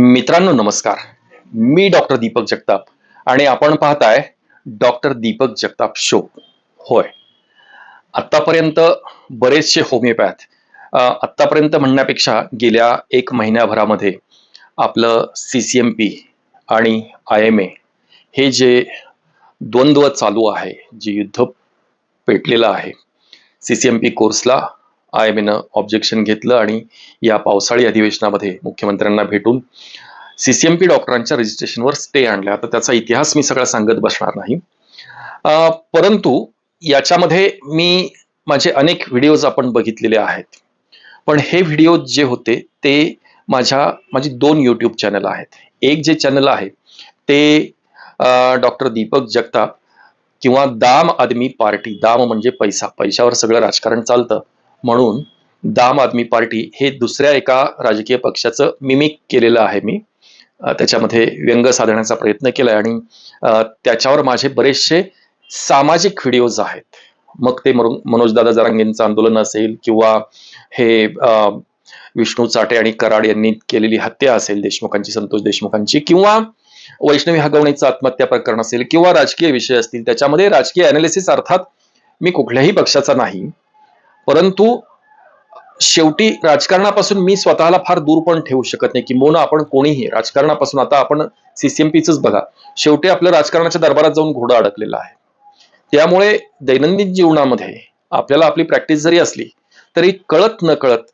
मित्रांनो नमस्कार. मी डॉक्टर दीपक जगताप आणि आपण पाहताय डॉक्टर दीपक जगताप शो. होय. आत्तापर्यंत बरेचसे होमिओपॅथ आत्तापर्यंत म्हणण्यापेक्षा गेल्या एक महिन्याभरामध्ये आपलं सी सी एम पी आणि आय एम ए हे जे द्वंद्व चालू आहे जे युद्ध पेटलेलं आहे सी सी एम पी कोर्सला आय एम एनं ऑब्जेक्शन घेतलं आणि या पावसाळी अधिवेशनामध्ये मुख्यमंत्र्यांना भेटून सी सी एम पी डॉक्टरांच्या रजिस्ट्रेशनवर स्टे आणला तर त्याचा इतिहास मी सगळा सांगत बसणार नाही. परंतु याच्यामध्ये मी माझे अनेक व्हिडिओज आपण बघितलेले आहेत. पण हे व्हिडिओ जे होते ते माझ्या माझी दोन यूट्यूब चॅनल आहेत. एक जे चॅनल आहे ते डॉक्टर दीपक जगताप किंवा दाम आदमी पार्टी. दाम म्हणजे पैसा. पैशावर सगळं राजकारण चालतं. म्हणून दाम आदमी पार्टी हे दुसऱ्या एका राजकीय पक्षाचं मिमिक केलेलं आहे मी. त्याच्यामध्ये व्यंग साधण्याचा प्रयत्न केलाय आणि त्याच्यावर माझे बरेचसे सामाजिक व्हिडिओज आहेत. मग ते मनोजदादा जरांगेंचं आंदोलन असेल किंवा हे विष्णू चाटे आणि कराड यांनी केलेली हत्या असेल देशमुखांची संतोष देशमुखांची किंवा वैष्णवी हगवणीचं आत्महत्या प्रकरण असेल किंवा राजकीय विषय असतील त्याच्यामध्ये राजकीय अनालिसिस अर्थात मी कुठल्याही पक्षाचा नाही. परंतु शेवटी राजकारणापासून मी स्वतःला फार दूर पण ठेवू शकत नाही किंबहुना आपण कोणीही राजकारणापासून आता आपण सीसीएमपीच बघा. शेवटी आपल्या राजकारणाच्या दरबारात जाऊन घोडं अडकलेला आहे. त्यामुळे दैनंदिन जीवनामध्ये आपल्याला आपली प्रॅक्टिस जरी असली तरी कळत न कळत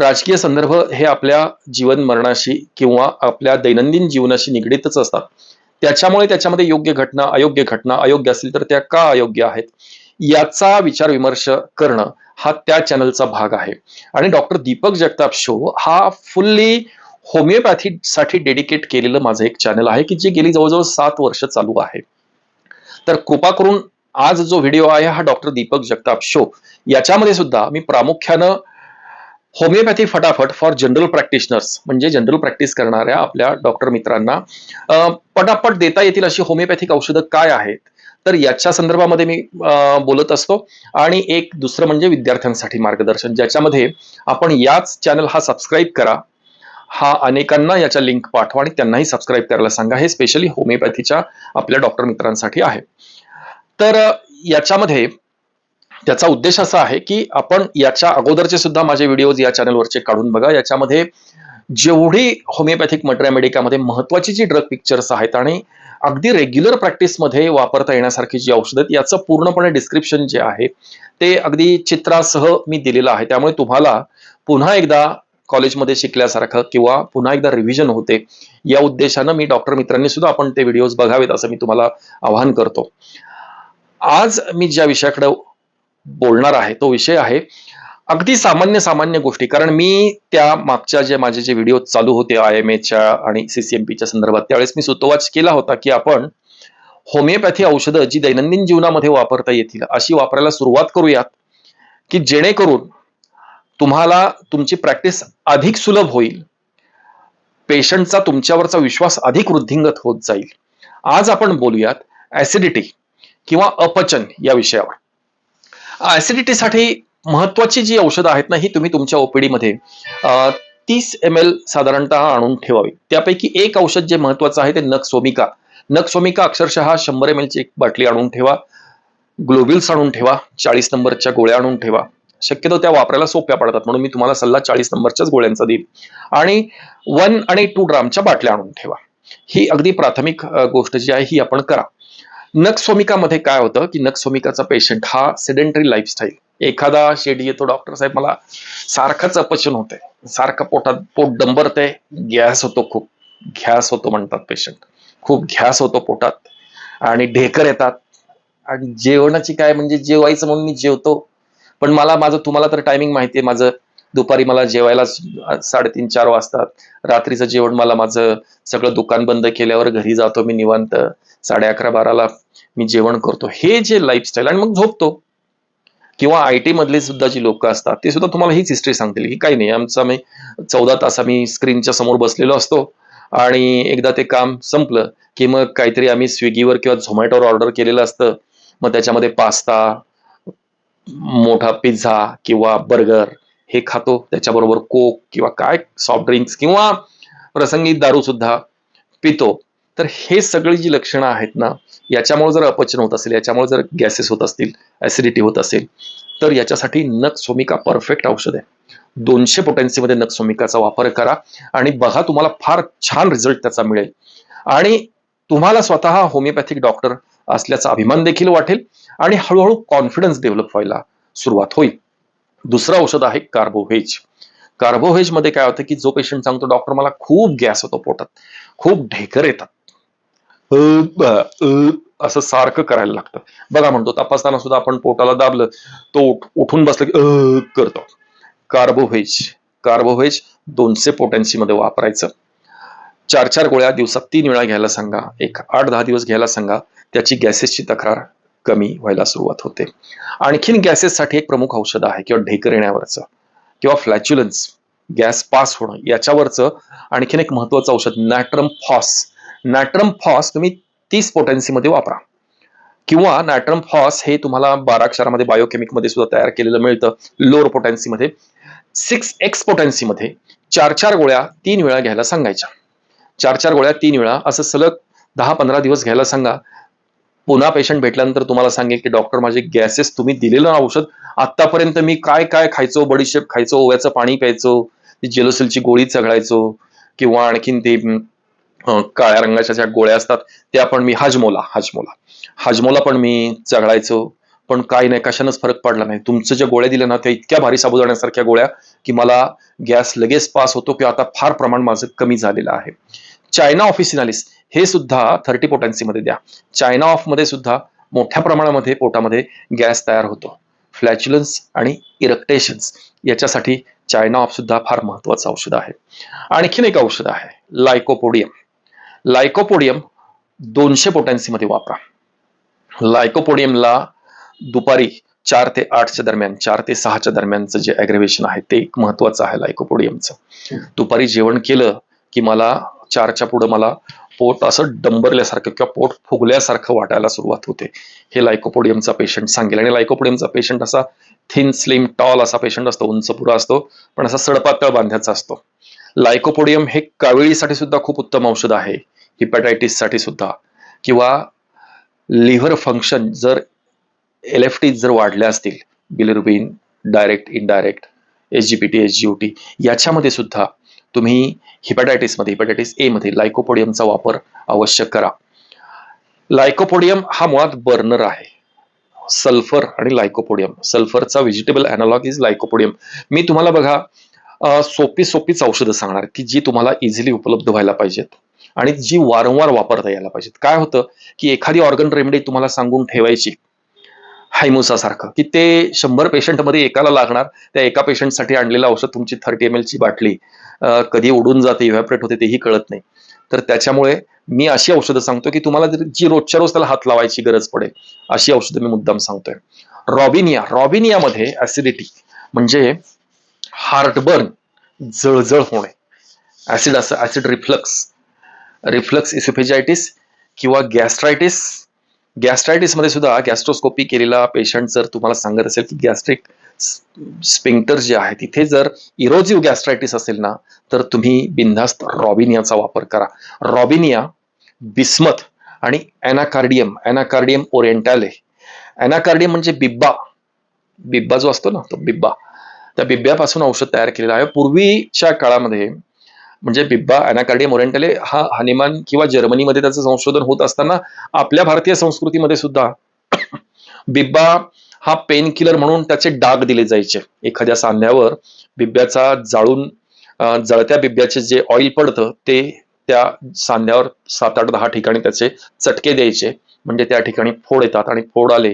राजकीय संदर्भ हे आपल्या जीवन मरणाशी किंवा आपल्या दैनंदिन जीवनाशी निगडीतच असतात. त्याच्यामुळे त्याच्यामध्ये योग्य घटना अयोग्य घटना अयोग्य असतील तर त्या का अयोग्य आहेत? याचा विचार विमर्श करणं हा त्या चॅनलचा भाग आहे. आणि डॉक्टर दीपक जगताप शो हा फुल्ली होमिओपॅथीसाठी डेडिकेट केलेलं माझं एक चॅनल आहे की जे गेली जवळजवळ सात वर्ष चालू आहे. तर कृपा करून आज जो व्हिडिओ आहे हा डॉक्टर दीपक जगताप शो याच्यामध्ये सुद्धा मी प्रामुख्यानं होमिओपॅथी फटाफट फॉर जनरल प्रॅक्टिशनर्स म्हणजे जनरल प्रॅक्टिस करणाऱ्या आपल्या डॉक्टर मित्रांना पटापट देता येतील अशी होमिओपॅथिक औषधं काय आहेत? तर याच्या संदर्भामध्ये मी बोलत असतो. आणि एक दुसरं म्हणजे विद्यार्थ्यांसाठी मार्गदर्शन ज्याच्यामध्ये आपण याच चॅनल हा सबस्क्राईब करा. हा अनेकांना याच्या लिंक पाठवा आणि त्यांनाही सबस्क्राईब करायला सांगा. हे स्पेशली होमिओपॅथीच्या आपल्या डॉक्टर मित्रांसाठी आहे. तर याच्यामध्ये त्याचा उद्देश असा आहे की आपण याच्या अगोदरचे सुद्धा माझे व्हिडिओज या चॅनलवरचे काढून बघा. याच्यामध्ये जेवढी होमिओपॅथिक मटेरियामेडिकामध्ये महत्वाची जी ड्रग पिक्चर्स आहेत आणि अगदी रेग्युलर प्रॅक्टिसमध्ये वापरता येण्यासारखी जी औषधं आहेत, याचं पूर्णपणे डिस्क्रिप्शन जे आहे ते अगदी चित्रासह मी दिलेलं आहे. त्यामुळे तुम्हाला पुन्हा एकदा कॉलेजमध्ये शिकल्यासारखं किंवा पुन्हा एकदा रिव्हिजन होते या उद्देशानं मी डॉक्टर मित्रांनी सुद्धा आपण ते व्हिडिओज बघावेत असं मी तुम्हाला आवाहन करतो. आज मी ज्या विषयाकडे बोलणार आहे तो विषय आहे अगदी सामान्य सामान्य गोष्टी. कारण मी त्या मागच्या जे माझे जे व्हिडिओ चालू होते आय एम एच्या आणि सीसीएमपीच्या संदर्भात त्यावेळेस मी सुतोवाच केला होता की आपण होमिओपॅथी औषधं जी दैनंदिन जीवनामध्ये वापरता येतील अशी वापरायला सुरुवात करूयात. की जेणेकरून तुम्हाला तुमची प्रॅक्टिस अधिक सुलभ होईल. पेशंटचा तुमच्यावरचा विश्वास अधिक वृद्धिंगत होत जाईल. आज आपण बोलूयात ऍसिडिटी किंवा अपचन या विषयावर. ऍसिडिटीसाठी महत्वाची जी औषधं आहेत ना ही तुम्ही तुमच्या ओपीडीमध्ये तीस एम एल साधारणतः आणून ठेवावी. त्यापैकी एक औषध जे महत्वाचं आहे ते नक्सोमिका. नक्सोमिका अक्षरशः शंभर एम ची एक बाटली आणून ठेवा. ग्लोबिल्स आणून ठेवा. चाळीस नंबरच्या गोळ्या आणून ठेवा. शक्यतो त्या वापरायला सोप्या पडतात. म्हणून मी तुम्हाला सल्ला चाळीस नंबरच्याच गोळ्यांचा देईन. आणि वन आणि टू ग्रामच्या बाटल्या आणून ठेवा. ही अगदी प्राथमिक गोष्ट जी आहे ही आपण करा. नक्सोमिकामध्ये काय होतं की नक्सोमिकाचा पेशंट हा सेडेंटरी लाईफस्टाईल एखादा शेडी येतो डॉक्टर साहेब मला सारखंच अपचन होतंय. सारखं पोटात पोट डंबरते गॅस होतो खूप. घ्यास होतो म्हणतात पेशंट खूप घ्यास होतो पोटात. आणि ढेकर येतात. आणि जेवणाची काय म्हणजे जेवायचं म्हणून मी जेवतो. पण मला माझं तुम्हाला तर टायमिंग माहिती आहे माझं दुपारी मला जेवायला साडेतीन चार वाजतात. रात्रीचं जेवण मला माझं सगळं दुकान बंद केल्यावर घरी जातो मी निवांत. साडे अकरा बाराला मी जेवण करतो. हे जे लाईफस्टाईल आणि मग झोपतो. किंवा आय टी मधले सुद्धा जी लोक असतात ते सुद्धा तुम्हाला हीच हिस्ट्री सांगतील. की काही नाही. आमचा मी चौदा तास आम्ही स्क्रीनच्या समोर बसलेलो असतो. आणि एकदा ते काम संपलं की मग काहीतरी आम्ही स्विगीवर किंवा झोमॅटोवर ऑर्डर केलेलं असतं. मग त्याच्यामध्ये पास्ता मोठा पिझ्झा किंवा बर्गर हे खातो. त्याच्याबरोबर कोक किंवा काय सॉफ्ट ड्रिंक्स किंवा प्रसंगी दारू सुद्धा पितो. तर हे सगळी जी लक्षणं आहेत ना याच्यामुळे जर अपचन होत असेल याच्यामुळे जर गॅसेस होत असतील ऍसिडिटी होत असेल तर याच्यासाठी नख सोमिका परफेक्ट औषध आहे. दोनशे पोटेन्सीमध्ये नख सोमिकाचा वापर करा आणि बघा तुम्हाला फार छान रिझल्ट त्याचा मिळेल. आणि तुम्हाला स्वतः होमिओपॅथिक डॉक्टर असल्याचा अभिमान देखील वाटेल आणि हळूहळू कॉन्फिडन्स डेव्हलप व्हायला सुरुवात होईल. दुसरं औषध आहे कार्बोव्हेज कार्बोव्हेजमध्ये काय होतं की जो पेशंट सांगतो डॉक्टर मला खूप गॅस होतो पोटात. खूप ढेकर येतात. असं सारखं करायला लागतं. बघा म्हणतो तपासताना सुद्धा आपण पोटाला दाबलं तो उठून बसलं की अ, करतो. कार्बोव्हेज कार्बोव्हेज दोनशे पोटॅन्सी मध्ये वापरायचं. चार चार गोळ्या दिवसात तीन वेळा घ्यायला सांगा. एक आठ दहा दिवस घ्यायला सांगा. त्याची गॅसेसची तक्रार कमी व्हायला सुरुवात होते. आणखीन गॅसेससाठी एक प्रमुख औषध आहे किंवा ढेकर येण्यावरचं किंवा फ्लॅच्युलन्स गॅस पास होणं याच्यावरचं आणखीन एक महत्वाचं औषध नॅट्रम फॉस. नॅट्रम फॉस तुम्ही तीस पोटेन्सीमध्ये वापरा. किंवा नॅट्रम फॉस हे तुम्हाला बारा अक्षरामध्ये बायोकेमिकमध्ये सुद्धा तयार केलेलं मिळतं लोअर पोटेन्सीमध्ये सिक्स एक्स पोटेन्सीमध्ये चार चार गोळ्या तीन वेळा घ्यायला सांगायच्या. चार चार गोळ्या तीन वेळा असं सलग दहा पंधरा दिवस घ्यायला सांगा. पुन्हा पेशंट भेटल्यानंतर तुम्हाला सांगेल की डॉक्टर माझे गॅसेस तुम्ही दिलेलं औषध आतापर्यंत मी काय काय खायचो बडीशेप खायचो ओव्याचं पाणी प्यायचो ती जेलोसिलची गोळी चघळायचो किंवा आणखीन ते काळ्या रंगाच्या ज्या गोळ्या असतात त्या पण मी हाजमोला हाजमोला. हाजमोला पण मी चघळायचो पण काय नाही कशानंच फरक पडला नाही. तुमचं ज्या गोळ्या दिल्या ना त्या इतक्या भारी साबुदाण्यासारख्या गोळ्या की मला गॅस लगेच पास होतो किंवा आता फार प्रमाण माझं कमी झालेलं आहे. चायना ऑफिसिनालिस हे सुद्धा थर्टी पोटॅन्सीमध्ये द्या. चायना ऑफमध्ये सुद्धा मोठ्या प्रमाणामध्ये पोटामध्ये गॅस तयार होतो. फ्लॅच्युलन्स आणि इरक्टेशन्स याच्यासाठी चायना ऑफ सुद्धा फार महत्वाचं औषध आहे. आणखीन एक औषध आहे लायकोपोडियम. लायकोपोडियम दोनशे पोटॅन्सीमध्ये वापरा. लायकोपोडियमला दुपारी चार ते आठच्या दरम्यान चार ते सहाच्या दरम्यानचं जे अॅग्रेवेशन आहे ते एक महत्वाचं आहे लायकोपोडियमचं. दुपारी जेवण केलं की मला चारच्या पुढं मला पोट असं डंबरल्यासारखं किंवा पोट फुगल्यासारखं वाटायला सुरुवात होते. हे लायकोपोडियमचा पेशंट सांगेल. आणि लायकोपोडियमचा पेशंट असा थिन स्लिम टॉल असा पेशंट असतो. उंच पुरा असतो. पण असा सडपातळ बांध्याचा असतो. लायकोपोडियम हे कावेळीसाठी सुद्धा खूप उत्तम औषध आहे. हिपॅटायटिससाठी सुद्धा. किंवा लिव्हर फंक्शन जर एल एफ टी जर वाढल्या असतील bilirubin direct indirect S G P T S G T याच्यामध्ये सुद्धा तुम्ही हिपॅटायटिसमध्ये हिपॅटायटिस ए मध्ये लायकोपोडियमचा वापर अवश्य करा. लायकोपोडियम हा मुळात बर्नर आहे. सल्फर आणि लायकोपोडियम सल्फरचा व्हेजिटेबल अॅनालॉग इज लायकोपोडियम मी तुम्हाला बघा सोपी सोपीच औषधं सांगणार की जी तुम्हाला इझिली उपलब्ध व्हायला पाहिजेत. आणि जी वारंवार वापरता यायला पाहिजेत. काय होतं की एखादी ऑर्गन रेमेडी तुम्हाला सांगून ठेवायची हायमुसा सारखं की ते शंभर पेशंटमध्ये एकाला लागणार त्या एका पेशंटसाठी आणलेलं औषध तुमची थर्टी एम ची बाटली कधी उडून जाते इव्हॅपरेट होते तेही कळत नाही. तर त्याच्यामुळे मी अशी औषधं सांगतो की तुम्हाला जर जी रोजच्या रोज त्याला हात लावायची गरज पडेल अशी औषधं मी मुद्दाम सांगतोय. रॉबिनिया रॉबिनियामध्ये ऍसिडिटी म्हणजे हार्टबर्न जळजळ होणे. ऍसिड असं ऍसिड रिफ्लक्स रिफ्लक्स इसिफेजायटिस किंवा गॅस्ट्रायटिस. गॅस्ट्रायटिसमध्ये सुद्धा गॅस्ट्रोस्कोपी केलेला पेशंट जर तुम्हाला सांगत असेल की गॅस्ट्रिक स्पिंक्टर जे आहे तिथे जर इरोजिव्ह गॅस्ट्रायटिस असेल ना तर तुम्ही बिनधास्त रॉबिनियाचा वापर करा. रॉबिनिया बिस्मथ आणि अॅनाकार्डियम अॅनाकार्डियम ओरिएंटाले. अॅनाकार्डियम म्हणजे बिब्बा. बिब्बा जो असतो ना तो बिब्बा. त्या बिब्ब्यापासून औषध तयार केलेलं आहे. पूर्वीच्या काळामध्ये म्हणजे बिब्बा अॅनाकार्डियम ओरिएंटले हा हनिमान किंवा जर्मनीमध्ये त्याचं संशोधन होत असताना आपल्या भारतीय संस्कृतीमध्ये सुद्धा बिब्बा हा पेन किलर म्हणून त्याचे डाग दिले जायचे. एखाद्या सांध्यावर बिब्याचा जाळून जळत्या बिब्याचे जे ऑइल पडतं ते त्या सांध्यावर सात आठ दहा ठिकाणी त्याचे चटके द्यायचे. म्हणजे त्या ठिकाणी फोड येतात आणि फोड आले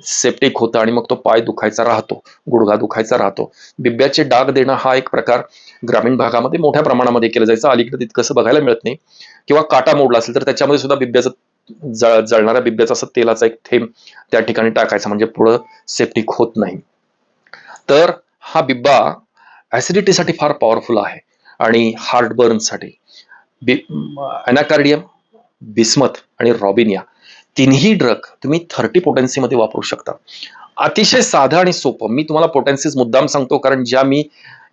सेप्टिक होतं आणि मग तो पाय दुखायचा राहतो गुडघा दुखायचा राहतो. बिब्याचे डाग देणं हा एक प्रकार ग्रामीण भागामध्ये मोठ्या प्रमाणामध्ये केलं जायचं. अलीकडे तितकंसं बघायला मिळत नाही. किंवा काटा मोडला असेल तर त्याच्यामध्ये सुद्धा बिब्याचं जळ जळणाऱ्या बिब्याचा असं तेलाचा एक थेंब त्या ठिकाणी टाकायचा म्हणजे पुढं सेप्टिक होत नाही. तर हा बिब्बा ऍसिडिटीसाठी फार पॉवरफुल आहे आणि हार्टबर्नसाठी बि अॅनाकार्डियम बिस्मथ आणि रॉबिनिया तिन्ही ड्रग तुम्ही थर्टी पोटेन्सीमध्ये वापरू शकता. अतिशय साधं आणि सोपं. मी तुम्हाला पोटेन्सीज मुद्दाम सांगतो कारण ज्या मी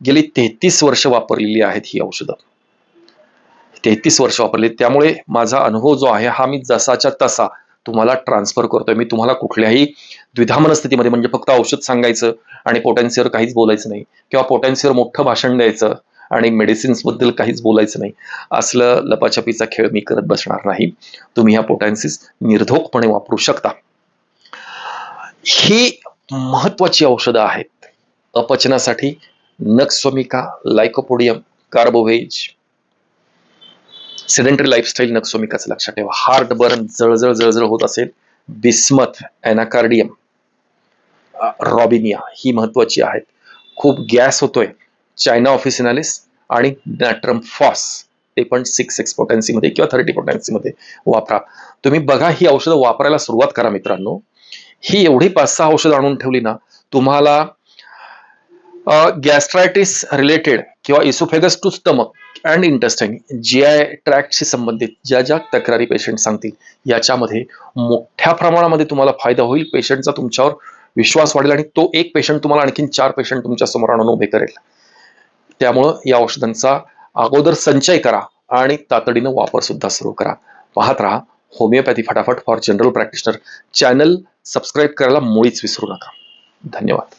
गेली तेहतीस वर्ष वापरलेली आहेत ही औषधं. तेहतीस वर्ष वापरली त्यामुळे माझा अनुभव जो आहे हा मी जसाच्या तसा तुम्हाला ट्रान्सफर करतोय. मी तुम्हाला कुठल्याही द्विधा मनस्थितीमध्ये म्हणजे फक्त औषध सांगायचं आणि पोटॅन्सीवर काहीच बोलायचं नाही किंवा पोटेन्सीवर मोठं भाषण द्यायचं आणि मेडिसिन्सबद्दल काहीच बोलायचं नाही. असलं लपाछपीचा खेळ मी करत बसणार नाही. तुम्ही ह्या पोटॅन्सिस निर्धोकपणे वापरू शकता. ही महत्वाची औषधं आहेत. अपचनासाठी nux vomica lycopodium carbo veg sedentary lifestyle नक्सोमिकाचं लक्षात ठेवा. हार्ट बर्न जळजळ जळजळ होत असेल बिस्मथ एनाकार्डियम रॉबिनिया ही महत्वाची आहेत. खूप गॅस होतोय. चायना ऑफिसिनालिस आणि नॅट्रम फॉस ते पण सिक्स एक्स पोटॅन्सीमध्ये किंवा थर्टी पोटॅन्सीमध्ये वापरा. तुम्ही बघा ही औषधं वापरायला सुरुवात करा मित्रांनो. ही एवढी पाच सहा औषधं आणून ठेवली ना तुम्हाला गॅस्ट्रायटिस रिलेटेड किंवा oesophagus to stomach and intestine G I ट्रॅकशी संबंधित ज्या ज्या तक्रारी पेशंट सांगतील याच्यामध्ये मोठ्या प्रमाणामध्ये तुम्हाला फायदा होईल. पेशंटचा तुमच्यावर विश्वास वाढेल आणि तो एक पेशंट तुम्हाला आणखीन चार पेशंट तुमच्यासमोर आणून उभे करेल. त्यामुळं या औषधांचा अगोदर संचय करा आणि तातडीनं वापर सुद्धा सुरू करा. पाहत राहा होमिओपॅथी फटाफट for general practitioner channel subscribe करायला मुळीच विसरू नका. धन्यवाद.